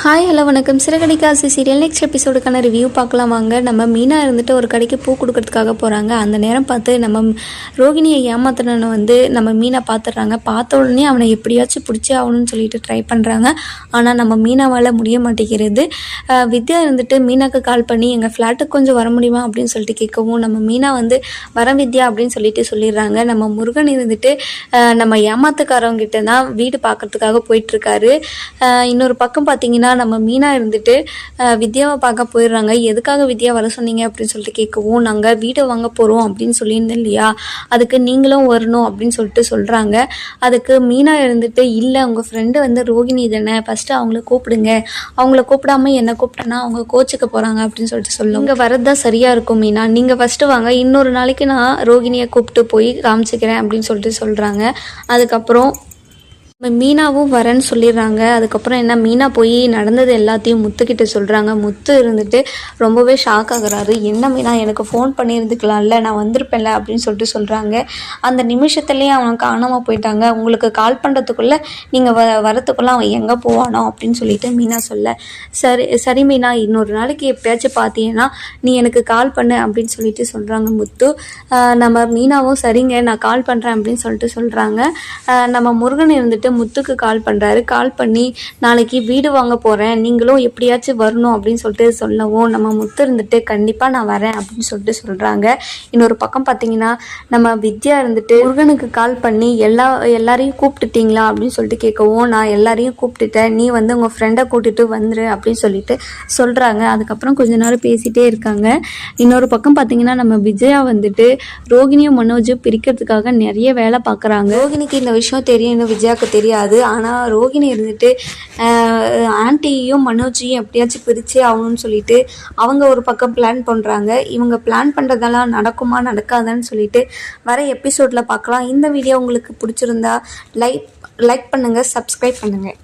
Hi hello வணக்கம். சிறகடிக்காசு serial next எபிசோடுக்கான ரிவ்யூ பார்க்கலாம் வாங்க. நம்ம மீனா இருந்துட்டு ஒரு கடைக்கு பூ கொடுக்கறதுக்காக போகிறாங்க அந்த நேரம் பார்த்து நம்ம ரோகிணியை ஏமாத்தினவனை வந்து நம்ம மீனா பார்த்துடுறாங்க பார்த்த உடனே அவனை எப்படியாச்சும் பிடிச்சி ஆகணும்னு சொல்லிட்டு ட்ரை பண்ணுறாங்க ஆனால் நம்ம மீனாவால் முடிய மாட்டேங்கிறது. வித்யா இருந்துட்டு மீனாக்கு கால் பண்ணி எங்கள் ஃப்ளாட்டுக்கு கொஞ்சம் வர முடியுமா? அப்படின்னு சொல்லிட்டு கேட்கவும் நம்ம மீனா வந்து வர வித்யா அப்படின்னு சொல்லிட்டு சொல்லிடுறாங்க. நம்ம முருகன் இருந்துட்டு நம்ம ஏமாத்துக்காரவங்ககிட்ட தான் வீடு பார்க்கறதுக்காக போயிட்டுருக்காரு இன்னொரு பக்கம் பார்த்தீங்கன்னா நம்ம மீனா இருந்துட்டு வித்யாவை பார்க்க போயிடுறாங்க. எதுக்காக வித்யா வர சொன்னீங்க அப்படின்னு சொல்லிட்டு கேட்கவும் நாங்கள் வீடு வாங்க போகிறோம் அப்படின்னு சொல்லியிருந்தேன் இல்லையா? அதுக்கு நீங்களும் வரணும் அப்படின்னு சொல்லிட்டு சொல்கிறாங்க அதுக்கு மீனா இருந்துட்டு இல்லை உங்கள் ஃப்ரெண்டு வந்து ரோகிணி தானே. ஃபஸ்ட்டு அவங்கள கூப்பிடுங்க. அவங்கள கூப்பிடாம என்னை கூப்பிட்டேன்னா அவங்க கோச்சுக்க போகிறாங்க அப்படின்னு சொல்லிட்டு சொல்லுங்க இங்கே வரது தான் சரியாக இருக்கும் மீனா. நீங்கள் ஃபஸ்ட்டு வாங்க. இன்னொரு நாளைக்கு நான் ரோகிணியை கூப்பிட்டு போய் காமிச்சிக்கிறேன் அப்படின்னு சொல்லிட்டு சொல்கிறாங்க அதுக்கப்புறம் மீனாவும் வரேன்னு சொல்லிடுறாங்க. அதுக்கப்புறம் என்ன மீனா போய் நடந்தது எல்லாத்தையும் முத்துக்கிட்ட சொல்கிறாங்க முத்து இருந்துட்டு ரொம்பவே ஷாக் ஆகுறாரு. என்ன மீனா எனக்கு ஃபோன் பண்ணியிருந்துக்கலாம்ல நான் வந்திருப்பேன்ல அப்படின்னு சொல்லிட்டு சொல்கிறாங்க அந்த நிமிஷத்துலேயே அவன் காணாமல் போயிட்டாங்க. உங்களுக்கு கால் பண்ணுறதுக்குள்ளே நீங்கள் வ வரத்துக்குள்ளே அவன் எங்கே போவானோ? அப்படின்னு சொல்லிட்டு மீனா சொல்ல சரி சரி மீனா இன்னொரு நாளைக்கு எப்பயாச்சும் பார்த்தீங்கன்னா நீ எனக்கு கால் பண்ணு அப்படின்னு சொல்லிட்டு சொல்கிறாங்க முத்து. நம்ம மீனாவும் சரிங்க நான் கால் பண்ணுறேன் அப்படின்னு சொல்லிட்டு சொல்கிறாங்க நம்ம முருகன் இருந்துட்டு முத்துக்கு கால் பண்ணுறாரு கால் பண்ணி நாளைக்கு வீடு வாங்க போகிறேன் நீங்களும் எப்படியாச்சும் வரணும் அப்படின்னு சொல்லிட்டு சொல்லவும் நம்ம முத்து இருந்துட்டு கண்டிப்பாக நான் வரேன் அப்படின்னு சொல்லிட்டு சொல்கிறாங்க இன்னொரு பக்கம் பார்த்தீங்கன்னா நம்ம வித்யா இருந்துட்டு முருகனுக்கு கால் பண்ணி எல்லா எல்லாரையும் கூப்பிட்டுட்டீங்களா? அப்படின்னு சொல்லிட்டு கேட்கவும் நான் எல்லாரையும் கூப்பிட்டுட்டேன். நீ வந்து உங்கள் ஃப்ரெண்டை கூட்டிகிட்டு வந்துரு அப்படின்னு சொல்லிட்டு சொல்கிறாங்க அதுக்கப்புறம் கொஞ்ச நேரம் பேசிகிட்டே இருக்காங்க. இன்னொரு பக்கம் பார்த்தீங்கன்னா நம்ம விஜயா வந்துட்டு ரோகிணியும் மனோஜும் பிரிக்கிறதுக்காக நிறைய வேலை பார்க்குறாங்க ரோகிணிக்கு இந்த விஷயம் தெரியும். இன்னும் விஜயாவுக்கு தெரியாது. ஆனால் ரோகிணி இருந்துட்டு ஆன்ட்டியும் ஆன்ட்டியையும் மனோஜையும் எப்படியாச்சும் பிரித்தே ஆகணும்னு சொல்லிட்டு அவங்க ஒரு பக்கம் பிளான் பண்ணுறாங்க இவங்க பிளான் பண்ணுறதெல்லாம் நடக்குமா நடக்காதான்னு சொல்லிட்டு வர எபிசோடில் பார்க்கலாம். இந்த வீடியோ உங்களுக்கு பிடிச்சிருந்தா லைக் லைக் பண்ணுங்கள் சப்ஸ்கிரைப் பண்ணுங்கள்